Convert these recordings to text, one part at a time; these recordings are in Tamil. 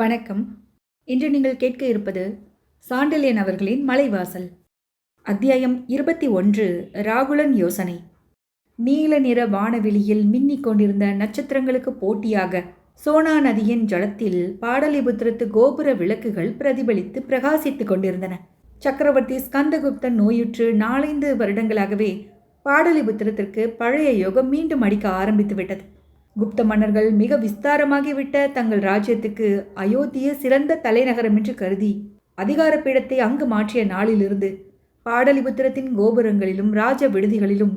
வணக்கம். இன்று நீங்கள் கேட்க இருப்பது சாண்டில்யன் அவர்களின் மலைவாசல். அத்தியாயம் இருபத்தி ஒன்று ராகுலன் யோசனை. நீல நிற வானவெளியில் மின்னிக் கொண்டிருந்த நட்சத்திரங்களுக்கு போட்டியாக சோனா நதியின் ஜலத்தில் பாடலிபுத்திரத்து கோபுர விளக்குகள் பிரதிபலித்து பிரகாசித்துக் கொண்டிருந்தன. சக்கரவர்த்தி ஸ்கந்தகுப்தன் நோயுற்று நாலைந்து வருடங்களாகவே பாடலிபுத்திரத்திற்கு பழைய யோகம் மீண்டும் அடிக்க ஆரம்பித்து விட்டது குப்த மன்னர்கள் மிக விஸ்தாரமாகிவிட்ட தங்கள் ராஜ்யத்துக்கு அயோத்திய சிறந்த தலைநகரம் என்று கருதி அதிகார பீடத்தை அங்கு மாற்றிய நாளிலிருந்து பாடலிபுத்திரத்தின் கோபுரங்களிலும் ராஜ விடுதிகளிலும்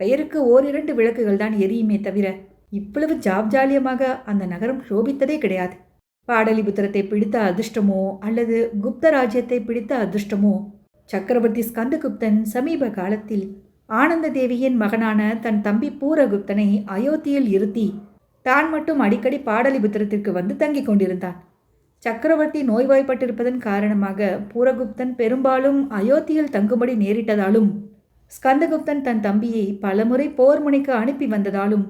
பெயருக்கு ஓரிரண்டு விளக்குகள் தான் எரியுமே தவிர இவ்வளவு ஜாப்ஜாலியமாக அந்த நகரம் சோபித்ததே கிடையாது. பாடலிபுத்திரத்தை பிடித்த அதிர்ஷ்டமோ அல்லது குப்த ராஜ்யத்தை பிடித்த அதிர்ஷ்டமோ? சக்கரவர்த்தி ஸ்கந்தகுப்தன் சமீப காலத்தில் ஆனந்த தேவியின் மகனான தன் தம்பி பூரகுப்தனை அயோத்தியில் இருத்தி தான் மட்டும் அடிக்கடி பாடலிபுத்திரத்திற்கு வந்து தங்கிக் கொண்டிருந்தான் சக்கரவர்த்தி நோய்வாய்ப்பட்டிருப்பதன் காரணமாக பூரகுப்தன் பெரும்பாலும் அயோத்தியில் தங்கும்படி நேரிட்டதாலும் ஸ்கந்தகுப்தன் தன் தம்பியை பலமுறை போர் முனைக்கு அனுப்பி வந்ததாலும்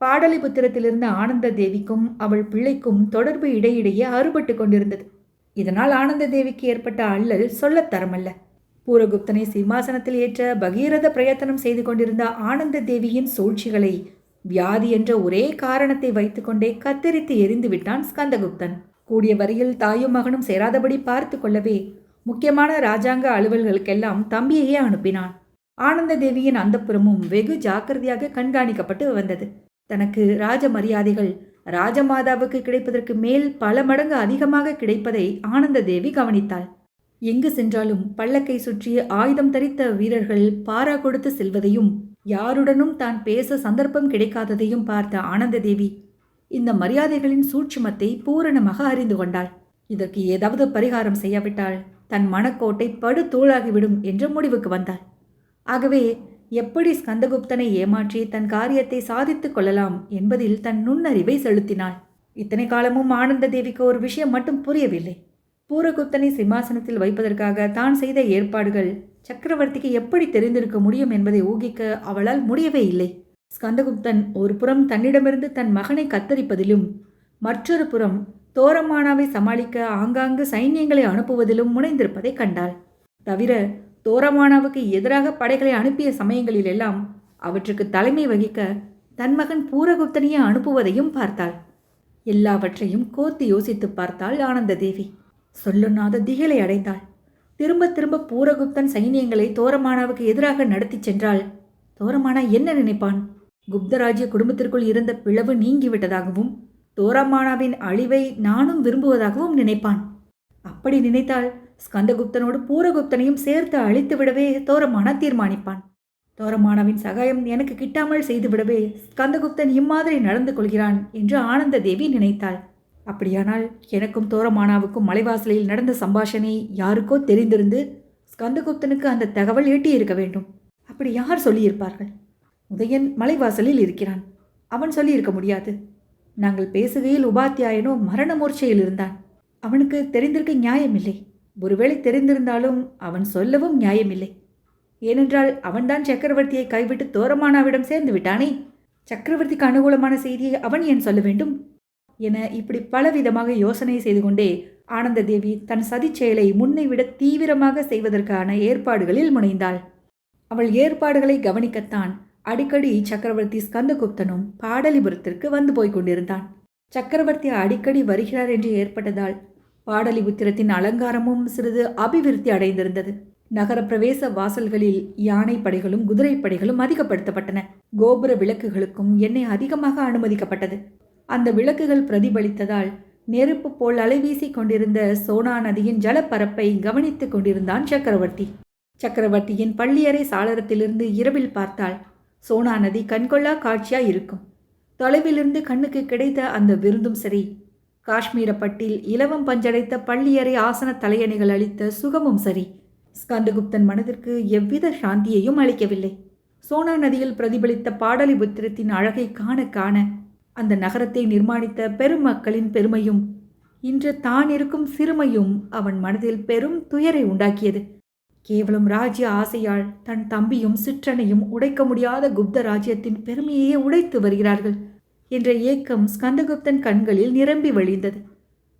பாடலிபுத்திரத்திலிருந்த ஆனந்த தேவிக்கும் அவள் பிள்ளைக்கும் தொடர்பு இடையிடையே அறுபட்டு கொண்டிருந்தது. இதனால் ஆனந்த தேவிக்கு ஏற்பட்ட அல்லல் சொல்லத் தரமல்ல. பூரகுப்தனை சிம்மாசனத்தில் ஏற்ற பகீரத பிரயத்தனம் செய்து கொண்டிருந்த ஆனந்த தேவியின் சூழ்ச்சிகளை வியாதி என்ற ஒரே காரணத்தை வைத்துக்கொண்டே கத்தரித்து எரிந்து விட்டான் ஸ்கந்தகுப்தன். கூடிய வரையில் தாயும் மகனும் சேராதபடி பார்த்து கொள்ளவே முக்கியமான ராஜாங்க அலுவல்களுக்கெல்லாம் தம்பியையே அனுப்பினான். ஆனந்த தேவியின் அந்தப்புறமும் வெகு ஜாக்கிரதையாக கண்காணிக்கப்பட்டு வந்தது. தனக்கு ராஜ மரியாதைகள் ராஜமாதாவுக்கு கிடைப்பதற்கு மேல் பல மடங்கு அதிகமாக கிடைப்பதை ஆனந்த தேவி கவனித்தாள். எங்கு சென்றாலும் பல்லக்கை சுற்றி ஆயுதம் தரித்த வீரர்கள் பாரா கொடுத்து செல்வதையும் யாருடனும் தான் பேச சந்தர்ப்பம் கிடைக்காததையும் பார்த்த ஆனந்த தேவி இந்த மரியாதைகளின் சூட்சுமத்தை பூரணமாக அறிந்து கொண்டாள். இதற்கு ஏதாவது பரிகாரம் செய்யாவிட்டால் தன் மனக்கோட்டை படு தூளாகிவிடும் முடிவுக்கு வந்தாள். ஆகவே எப்படி ஸ்கந்தகுப்தனை ஏமாற்றி தன் காரியத்தை சாதித்துக் கொள்ளலாம் என்பதில் தன் நுண்ணறிவை செலுத்தினாள். இத்தனை காலமும் ஆனந்த தேவிக்கு ஒரு விஷயம் மட்டும் புரியவில்லை. பூரகுப்தனை சிம்மாசனத்தில் வைப்பதற்காக தான் செய்த ஏற்பாடுகள் சக்கரவர்த்திக்கு எப்படி தெரிந்திருக்க முடியும் என்பதை ஊகிக்க அவளால் முடியவே இல்லை. ஸ்கந்தகுப்தன் ஒரு புறம் தன்னிடமிருந்து தன் மகனை கத்தரிப்பதிலும் மற்றொரு புறம் தோரமானாவை சமாளிக்க ஆங்காங்கு சைன்யங்களை அனுப்புவதிலும் முனைந்திருப்பதை கண்டாள். தவிர தோரமானாவுக்கு எதிராக படைகளை அனுப்பிய சமயங்களிலெல்லாம் அவற்றுக்கு தலைமை வகிக்க தன் மகன் பூரகுப்தனையே அனுப்புவதையும் பார்த்தாள். எல்லாவற்றையும் கோர்த்து யோசித்து பார்த்தாள் ஆனந்த தேவி சொல்லுண்ணாத திகிலை அடைந்தாள். திரும்ப திரும்ப பூரகுப்தன் சைனியங்களை தோரமானாவுக்கு எதிராக நடத்தி சென்றால் தோரமானா என்ன நினைப்பான்? குப்தராஜ்ய குடும்பத்திற்குள் இருந்த பிளவு நீங்கிவிட்டதாகவும் தோரமானாவின் அழிவை நானும் விரும்புவதாகவும் நினைப்பான். அப்படி நினைத்தால் ஸ்கந்தகுப்தனோடு பூரகுப்தனையும் சேர்த்து அழித்து விடவே தோரமானா தீர்மானிப்பான். தோரமானாவின் சகாயம் எனக்கு கிட்டாமல் செய்துவிடவே ஸ்கந்தகுப்தன் இம்மாதிரி நடந்து கொள்கிறான் என்று ஆனந்த தேவி நினைத்தாள். அப்படியானால் எனக்கும் தோரமானாவுக்கும் மலைவாசலில் நடந்த சம்பாஷணை யாருக்கோ தெரிந்திருந்து ஸ்கந்தகுப்தனுக்கு அந்த தகவல் எட்டியிருக்க வேண்டும். அப்படி யார் சொல்லியிருப்பார்கள்? உதயன் மலைவாசலில் இருக்கிறான். அவன் சொல்லியிருக்க முடியாது. நாங்கள் பேசுகையில் உபாத்தியாயனோ மரண மூர்ச்சையில் இருந்தான். அவனுக்கு தெரிந்திருக்க நியாயமில்லை. ஒருவேளை தெரிந்திருந்தாலும் அவன் சொல்லவும் நியாயமில்லை. ஏனென்றால் அவன்தான் சக்கரவர்த்தியை கைவிட்டு தோரமானாவிடம் சேர்ந்து விட்டானே. சக்கரவர்த்திக்கு அனுகூலமான செய்தியை அவன் ஏன் சொல்ல வேண்டும்? என இப்படி பலவிதமாக யோசனை செய்து கொண்டே ஆனந்த தேவி தன் சதிச் செயலை முன்னை விட தீவிரமாக செய்வதற்கான ஏற்பாடுகளில் முனைந்தாள். அவள் ஏற்பாடுகளை கவனிக்கத்தான் அடிக்கடி சக்கரவர்த்தி ஸ்கந்தகுப்தனும் பாடலிபுரத்திற்கு வந்து போய்க் கொண்டிருந்தான். சக்கரவர்த்தி அடிக்கடி வருகிறார் என்று ஏற்பட்டதால் பாடலிபுத்திரத்தின் அலங்காரமும் சிறிது அபிவிருத்தி அடைந்திருந்தது. நகர பிரவேச வாசல்களில் யானை படைகளும் குதிரை படைகளும் அதிகப்படுத்தப்பட்டன. கோபுர விளக்குகளுக்கும் எண்ணெய் அதிகமாக அனுமதிக்கப்பட்டது. அந்த விளக்குகள் பிரதிபலித்ததால் நெருப்பு போல் அலைவீசிக் கொண்டிருந்த சோனா நதியின் ஜலப்பரப்பை கவனித்துக் கொண்டிருந்தான் சக்கரவர்த்தி. சக்கரவர்த்தியின் பள்ளியறை சாளரத்திலிருந்து இரவில் பார்த்தால் சோனா நதி கண்கொள்ளா காட்சியா இருக்கும் தொலைவிலிருந்து கண்ணுக்கு கிடைத்த அந்த விருந்தும் சரி காஷ்மீரப்பட்டில் இலவம் பஞ்சடைத்த பள்ளியறை ஆசன தலையணிகள் அளித்த சுகமும் சரி ஸ்கந்தகுப்தன் மனதிற்கு எவ்வித சாந்தியையும் அளிக்கவில்லை. சோனா நதியில் பிரதிபலித்த பாடலிபுத்திரத்தின் அழகை காண காண அந்த நகரத்தை நிர்மாணித்த பெருமக்களின் பெருமையும் இன்று தான் இருக்கும் சிறுமையும் அவன் மனதில் பெரும் துயரை உண்டாக்கியது. கேவலம் ராஜ்ய ஆசையால் தன் தம்பியும் சிற்றனையும் உடைக்க முடியாத குப்த ராஜ்யத்தின் பெருமையே உடைத்து வருகிறார்கள் என்ற ஏக்கம் ஸ்கந்தகுப்தன் கண்களில் நிரம்பி வழிந்தது.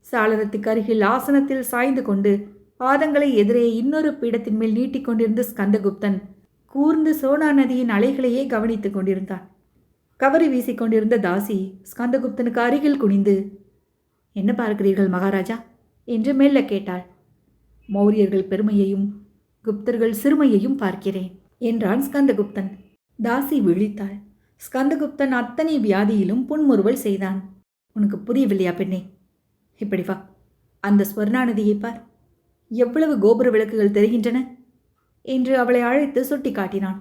சாளரத்துக்கு அருகில் ஆசனத்தில் சாய்ந்து கொண்டு பாதங்களை எதிரே இன்னொரு பீடத்தின் மேல் நீட்டிக்கொண்டிருந்த ஸ்கந்தகுப்தன் கூர்ந்து சோனா நதியின் அலைகளையே கவனித்துக் கொண்டிருந்தான். கவரி வீசிக்கொண்டிருந்த தாசி ஸ்கந்தகுப்தனுக்கு அருகில் குனிந்து என்ன பார்க்கிறீர்கள் மகாராஜா? என்று மெல்ல கேட்டாள். மௌரியர்கள் பெருமையையும் குப்தர்கள் சிறுமையையும் பார்க்கிறேன் என்றான் ஸ்கந்தகுப்தன். தாசி விழித்தாள். ஸ்கந்தகுப்தன் அத்தனை வியாதியிலும் புன்முறுவல் செய்தான். உனக்கு புரியவில்லையா பெண்ணே? இப்படி வா. அந்த ஸ்வர்ணாநதியை பார். எவ்வளவு கோபுர விளக்குகள் தெரிகின்றன? என்று அவளை அழைத்து சுட்டி காட்டினான்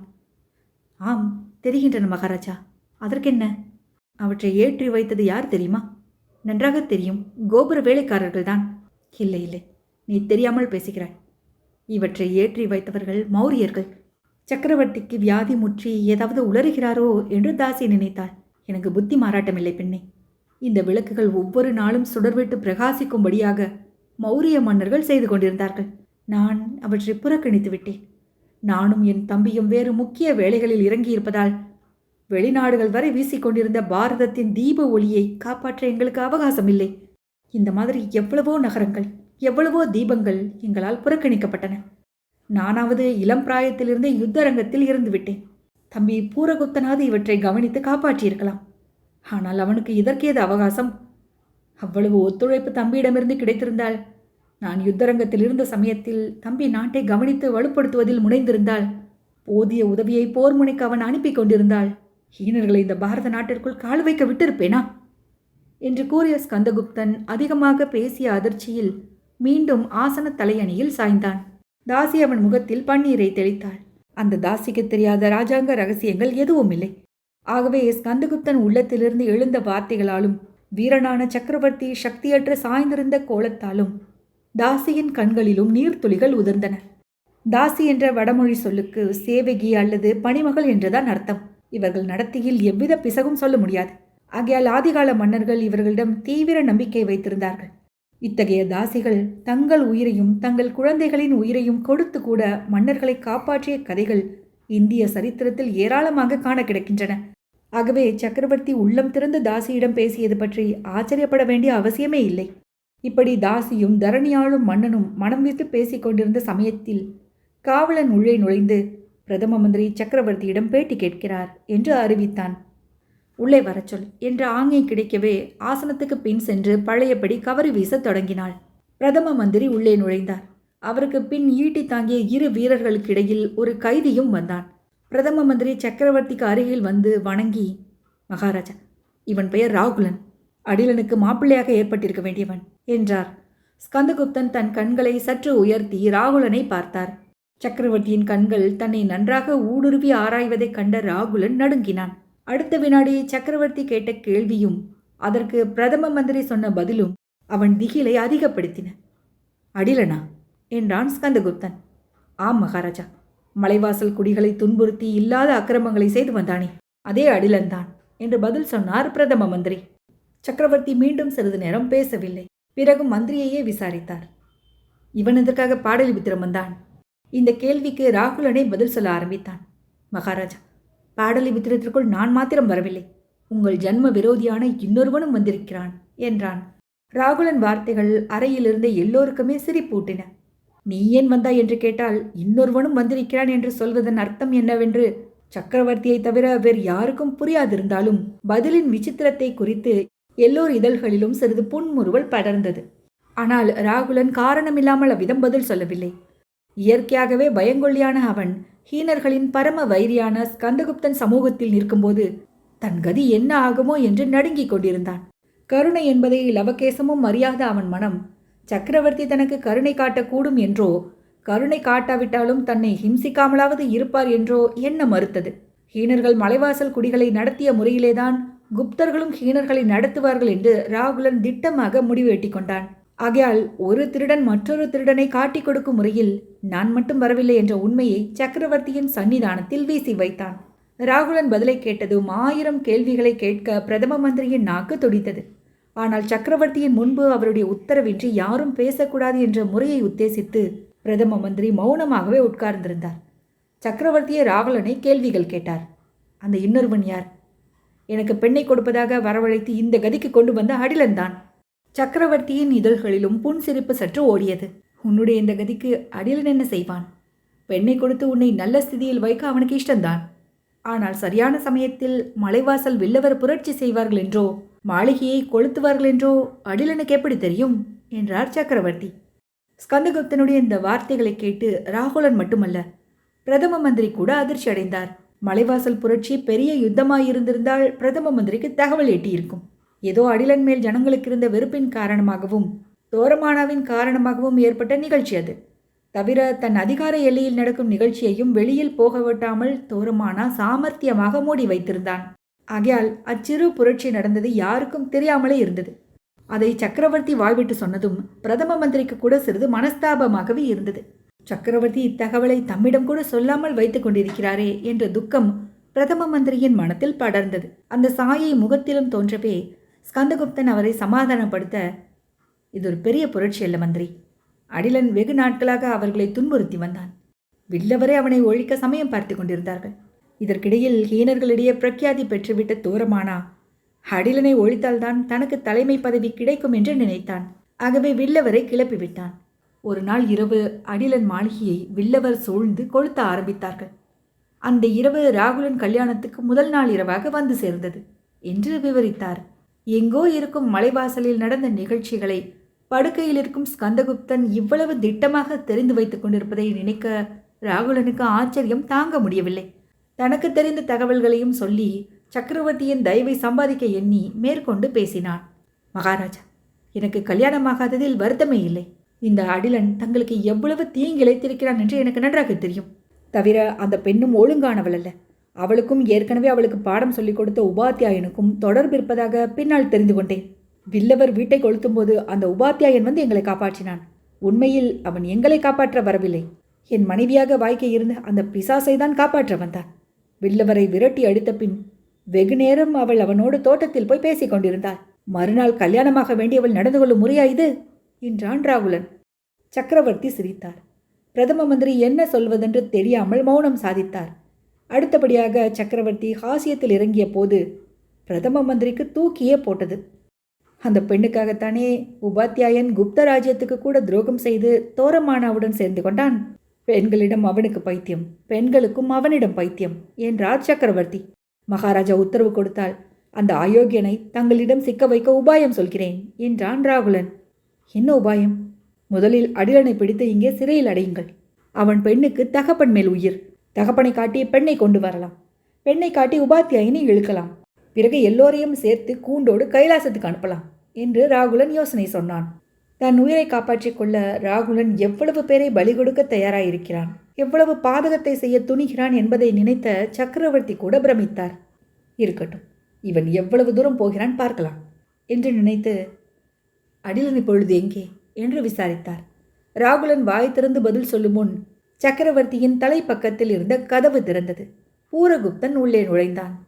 ஆம் தெரிகின்றன மகாராஜா. அதற்கென்ன? அவற்றை ஏற்றி வைத்தது யார் தெரியுமா? நன்றாக தெரியும் கோபுர வேலைக்காரர்கள்தான். இல்லை இல்லை நீ தெரியாமல் பேசுகிறாய். இவற்றை ஏற்றி வைத்தவர்கள் மௌரியர்கள். சக்கரவர்த்திக்கு வியாதி முற்றி ஏதாவது உளறுகிறாரோ என்று தாசி நினைத்தாள். எனக்கு புத்தி மாறாட்டமில்லை பெண்ணே. இந்த விளக்குகள் ஒவ்வொரு நாளும் சுடர்விட்டு பிரகாசிக்கும்படியாக மௌரிய மன்னர்கள் செய்து கொண்டிருந்தார்கள். நான் அவற்றை புறக்கணித்து விட்டேன். நானும் என் தம்பியும் வேறு முக்கிய வேலைகளில் இறங்கியிருப்பதால் வெளிநாடுகள் வரை வீசிக்கொண்டிருந்த பாரதத்தின் தீப ஒளியை காப்பாற்ற எங்களுக்கு அவகாசம் இல்லை இந்த மாதிரி எவ்வளவோ நகரங்கள் எவ்வளவோ தீபங்கள் எங்களால் புறக்கணிக்கப்பட்டன. நானாவது இளம் பிராயத்திலிருந்தே யுத்தரங்கத்தில் இருந்து விட்டேன் தம்பி பூரகுத்தனாவது இவற்றை கவனித்து காப்பாற்றியிருக்கலாம். ஆனால் அவனுக்கு இதற்கேது அவகாசம். அவ்வளவு ஒத்துழைப்பு தம்பியிடமிருந்து கிடைத்திருந்தால் நான் யுத்தரங்கத்தில் இருந்த சமயத்தில் தம்பி நாட்டை கவனித்து வலுப்படுத்துவதில் முனைந்திருந்தால் போதிய உதவியை போர் முனைக்கு அவன் அனுப்பி கொண்டிருந்தாள். ஹீனர்களை இந்த பாரத நாட்டிற்குள் கால் வைக்க விட்டிருப்பேனா? என்று கூறிய ஸ்கந்தகுப்தன் அதிகமாக பேசிய அதிர்ச்சியில் மீண்டும் ஆசன தலையணியில் சாய்ந்தான். தாசி அவன் முகத்தில் பன்னீரை தெளித்தாள். அந்த தாசிக்கு தெரியாத ராஜாங்க ரகசியங்கள் எதுவும் இல்லை ஆகவே ஸ்கந்தகுப்தன் உள்ளத்திலிருந்து எழுந்த வார்த்தைகளாலும் வீரனான சக்கரவர்த்தி சக்தியற்ற சாய்ந்திருந்த கோலத்தாலும் தாசியின் கண்களிலும் நீர்த்துளிகள் உதிர்ந்தன. தாசி என்ற வடமொழி சொல்லுக்கு சேவகி அல்லது பணிமகள் என்றுதான் அர்த்தம். இவர்கள் நடத்தியில் எவ்வித பிசகும் சொல்ல முடியாது. ஆகையால் ஆதிகால மன்னர்கள் இவர்களிடம் தீவிர நம்பிக்கை வைத்திருந்தார்கள். இத்தகைய தாசிகள் தங்கள் உயிரையும் தங்கள் குழந்தைகளின் உயிரையும் கொடுத்து கூட மன்னர்களை காப்பாற்றிய கதைகள் இந்திய சரித்திரத்தில் ஏராளமாக காண கிடக்கின்றன. ஆகவே சக்கரவர்த்தி உள்ளம் திறந்த தாசியிடம் பேசியது பற்றி ஆச்சரியப்பட வேண்டிய அவசியமே இல்லை. இப்படி தாசியும் தரணியாளும் மன்னனும் மனம் விட்டு பேசிக் கொண்டிருந்த சமயத்தில் காவலன் உள்ளே நுழைந்து பிரதம மந்திரி சக்கரவர்த்தியிடம் பேட்டி கேட்கிறார் என்று அறிவித்தான். உள்ளே வரச் சொல் என்ற ஆங்கை கிடைக்கவே ஆசனத்துக்கு பின் சென்று பழையபடி கவரி வீசத் தொடங்கினாள். பிரதம மந்திரி உள்ளே நுழைந்தார். அவருக்கு பின் ஈட்டி தாங்கிய இரு வீரர்களுக்கிடையில் ஒரு கைதியும் வந்தான். பிரதம மந்திரி சக்கரவர்த்திக்கு அருகில் வந்து வணங்கி மகாராஜா இவன் பெயர் ராகுலன். அடிலனுக்கு மாப்பிள்ளையாக ஏற்பட்டிருக்க வேண்டியவன் என்றார். ஸ்கந்தகுப்தன் தன் கண்களை சற்று உயர்த்தி ராகுலனை பார்த்தார். சக்கரவர்த்தியின் கண்கள் தன்னை நன்றாக ஊடுருவி ஆராய்வதைக் கண்ட ராகுலன் நடுங்கினான். அடுத்த வினாடி சக்கரவர்த்தி கேட்ட கேள்வியும் அதற்கு பிரதம மந்திரி சொன்ன பதிலும் அவன் திகிலை அதிகப்படுத்தின. அடிலனா? என்றான் ஸ்கந்தகுப்தன். ஆம் மகாராஜா. மலைவாசல் குடிகளை துன்புறுத்தி இல்லாத அக்கிரமங்களை செய்து வந்தானே. அதே அடிலன்தான் என்று பதில் சொன்னார் பிரதம மந்திரி. சக்கரவர்த்தி மீண்டும் சிறிது நேரம் பேசவில்லை. பிறகு மந்திரியையே விசாரித்தார். இவன் எதற்காக பாடலிபுத்திரம் வந்தான் இந்த கேள்விக்கு ராகுலனே பதில் சொல்ல ஆரம்பித்தான். மகாராஜா பாடலிபுத்திரத்திற்குள் நான் மாத்திரம் வரவில்லை. உங்கள் ஜன்ம விரோதியான இன்னொருவனும் வந்திருக்கிறான் என்றான். ராகுலன் வார்த்தைகள் அறையிலிருந்து எல்லோருக்குமே சிரிப்பூட்டின. நீ ஏன் வந்தாய்? என்று கேட்டால் இன்னொருவனும் வந்திருக்கிறான் என்று சொல்வதன் அர்த்தம் என்னவென்று சக்கரவர்த்தியை தவிர வேறு யாருக்கும் புரியாதிருந்தாலும் பதிலின் விசித்திரத்தை குறித்து எல்லோர் இதழ்களிலும் சிறிது புன்முறுவல் படர்ந்தது. ஆனால் ராகுலன் காரணமில்லாமல் அவ்விதம் பதில் சொல்லவில்லை. இயற்கையாகவே பயங்கொள்ளியான அவன் ஹீனர்களின் பரம வைரியான ஸ்கந்தகுப்தன் சமூகத்தில் நிற்கும்போது தன் கதி என்ன ஆகுமோ என்று நடுங்கிக் கொண்டிருந்தான். கருணை என்பதை லவகேசமும் அறியாத அவன் மனம் சக்கரவர்த்தி தனக்கு கருணை காட்டக்கூடும் என்றோ கருணை காட்டாவிட்டாலும் தன்னை ஹிம்சிக்காமலாவது இருப்பார் என்றோ எண்ண மறுத்தது ஹீனர்கள் மலைவாசல் குடிகளை நடத்திய முறையிலேதான் குப்தர்களும் ஹீனர்களை நடத்துவார்கள் என்று ராகுலன் திட்டமாக முடிவு எட்டிக் கொண்டான். ஆகையால் ஒரு திருடன் மற்றொரு திருடனை காட்டிக் கொடுக்கும் முறையில் நான் மட்டும் வரவில்லை என்ற உண்மையை சக்கரவர்த்தியின் சன்னிதானத்தில் வீசி வைத்தான். ராகுலன் பதிலை கேட்டதும் ஆயிரம் கேள்விகளை கேட்க பிரதம மந்திரியின் நாக்கு துடித்தது. ஆனால் சக்கரவர்த்தியின் முன்பு அவருடைய உத்தரவின்றி யாரும் பேசக்கூடாது என்ற முறையை உத்தேசித்து பிரதம மந்திரி மௌனமாகவே உட்கார்ந்திருந்தார். சக்கரவர்த்தியே ராகுலனை கேள்விகள் கேட்டார். அந்த இன்னொருவன் யார்? எனக்கு பெண்ணை கொடுப்பதாக வரவழைத்து இந்த கதிக்கு கொண்டு வந்த அடிலன் தான். சக்கரவர்த்தியின் இதழ்களிலும் புன்சிரிப்பு சற்று ஓடியது. உன்னுடைய இந்த கதிக்கு அடிலன் என்ன செய்வான்? பெண்ணை கொடுத்து உன்னை நல்ல ஸ்திதியில் வைக்க அவனுக்கு இஷ்டம்தான். ஆனால் சரியான சமயத்தில் மலைவாசல் வில்லவர் புரட்சி செய்வார்கள் என்றோ மாளிகையை கொளுத்துவார்கள் என்றோ அடிலனுக்கு எப்படி தெரியும்? என்றார் சக்கரவர்த்தி. ஸ்கந்தகுப்தனுடைய இந்த வார்த்தைகளை கேட்டு ராகுலன் மட்டுமல்ல பிரதம மந்திரி கூட அதிர்ச்சி அடைந்தார் மலைவாசல் புரட்சி பெரிய யுத்தமாயிருந்திருந்தால் பிரதம மந்திரிக்கு தகவல் எட்டியிருக்கும். ஏதோ அடிலன் மேல் ஜனங்களுக்கு இருந்த வெறுப்பின் காரணமாகவும் தோரமானாவின் காரணமாகவும் ஏற்பட்ட நிகழ்ச்சி அது. தவிர தன் அதிகார எல்லையில் நடக்கும் நிகழ்ச்சியையும் வெளியில் போக விட்டாமல் தோரமானா சாமர்த்தியமாக மூடி வைத்திருந்தான். ஆகையால் அச்சிறு புரட்சி நடந்தது யாருக்கும் தெரியாமலே இருந்தது. அதை சக்கரவர்த்தி வாய்விட்டு சொன்னதும் பிரதம மந்திரிக்கு கூட சிறிது மனஸ்தாபமாகவே இருந்தது. சக்கரவர்த்தி இத்தகவலை தம்மிடம் கூட சொல்லாமல் வைத்துக் கொண்டிருக்கிறாரே என்ற துக்கம் பிரதம மந்திரியின் மனத்தில் படர்ந்தது. அந்த சாயை முகத்திலும் தோன்றவே ஸ்கந்தகுப்தன் அவரை சமாதானப்படுத்த இது ஒரு பெரிய புரட்சி அல்ல மந்திரி. அடிலன் வெகு நாட்களாக அவர்களை துன்புறுத்தி வந்தான். வில்லவரே அவனை ஒழிக்க சமயம் பார்த்து கொண்டிருந்தார்கள். இதற்கிடையில் ஹீனர்களிடையே பிரக்யாதி பெற்றுவிட்ட தூரமானா அடிலனை ஒழித்தால்தான் தனக்கு தலைமை பதவி கிடைக்கும் என்று நினைத்தான். ஆகவே வில்லவரை கிளப்பிவிட்டான். ஒரு நாள் இரவு அடிலன் மாளிகையை வில்லவர் சூழ்ந்து கொளுத்த ஆரம்பித்தார்கள். அந்த இரவு ராகுலன் கல்யாணத்துக்கு முதல் நாள் இரவாக வந்து சேர்ந்தது என்று விவரித்தார். எங்கோ இருக்கும் மலைவாசலில் நடந்த நிகழ்ச்சிகளை படுக்கையில் இருக்கும் ஸ்கந்தகுப்தன் இவ்வளவு திட்டமாக தெரிந்து வைத்துக் கொண்டிருப்பதை நினைக்க ராகுலனுக்கு ஆச்சரியம் தாங்க முடியவில்லை. தனக்கு தெரிந்த தகவல்களையும் சொல்லி சக்கரவர்த்தியின் தயவை சம்பாதிக்க எண்ணி மேற்கொண்டு பேசினான் மகாராஜா எனக்கு கல்யாணமாகாததில் வருத்தமே இல்லை. இந்த அடிலன் தங்களுக்கு எவ்வளவு தீங்கிழைத்திருக்கிறான் என்று எனக்கு நன்றாக தெரியும். தவிர அந்த பெண்ணும் ஒழுங்கானவள் அல்ல. அவளுக்கும் ஏற்கனவே அவளுக்கு பாடம் சொல்லிக் கொடுத்த உபாத்தியாயனுக்கும் தொடர்பு இருப்பதாக பின்னால் தெரிந்து கொண்டேன். வில்லவர் வீட்டை கொளுத்தும்போது அந்த உபாத்தியாயன் வந்து எங்களை காப்பாற்றினான். உண்மையில் அவன் எங்களை காப்பாற்ற வரவில்லை. என் மனைவியாக வாய்க்க இருந்த அந்த பிசாசை தான் காப்பாற்ற வந்தான். வில்லவரை விரட்டி அடித்த பின் வெகு நேரம் அவள் அவனோடு தோட்டத்தில் போய் பேசிக் கொண்டிருந்தாள். மறுநாள் கல்யாணமாக வேண்டியவள் நடந்து கொள்ளும் முறையா இது? என்றான் ராகுலன். சக்கரவர்த்தி சிரித்தார். பிரதம மந்திரி என்ன சொல்வதென்று தெரியாமல் மௌனம் சாதித்தார். அடுத்தபடியாக சக்கரவர்த்தி ஹாசியத்தில் இறங்கிய போது பிரதம மந்திரிக்கு தூக்கியே போட்டது. அந்த பெண்ணுக்காகத்தானே உபாத்தியாயன் குப்த ராஜ்யத்துக்கு கூட துரோகம் செய்து தோரமானாவுடன் சேர்ந்து கொண்டான். பெண்களிடம் அவனுக்கு பைத்தியம் பெண்களுக்கும் அவனிடம் பைத்தியம் என்றார் சக்கரவர்த்தி. மகாராஜா உத்தரவு கொடுத்தால் அந்த அயோக்கியனை தங்களிடம் சிக்க வைக்க உபாயம் சொல்கிறேன் என்றான் ராகுலன். என்ன உபாயம்? முதலில் அடிலனை பிடித்து இங்கே சிறையில் அடையுங்கள். அவன் பெண்ணுக்கு தகப்பன் மேல் உயிர். தகப்பனை காட்டி பெண்ணை கொண்டு வரலாம். பெண்ணை காட்டி உபாத்தியாயினை இழுக்கலாம். பிறகு எல்லோரையும் சேர்த்து கூண்டோடு கைலாசத்துக்கு அனுப்பலாம் என்று ராகுலன் யோசனை சொன்னான். தன் உயிரை காப்பாற்றிக் கொள்ள ராகுலன் எவ்வளவு பேரை பலி கொடுக்க தயாராயிருக்கிறான்? எவ்வளவு பாதகத்தை செய்ய துணிகிறான் என்பதை நினைத்த சக்கரவர்த்தி கூட பிரமித்தார். இருக்கட்டும் இவன் எவ்வளவு தூரம் போகிறான் பார்க்கலாம் என்று நினைத்து அடிலன் இப்பொழுது எங்கே? என்று விசாரித்தார். ராகுலன் வாய் திறந்து பதில் சொல்லும் முன் சக்கரவர்த்தியின் தலைப்பக்கத்தில் இருந்த கதவு திறந்தது. பூரகுப்தன் உள்ளே நுழைந்தான்.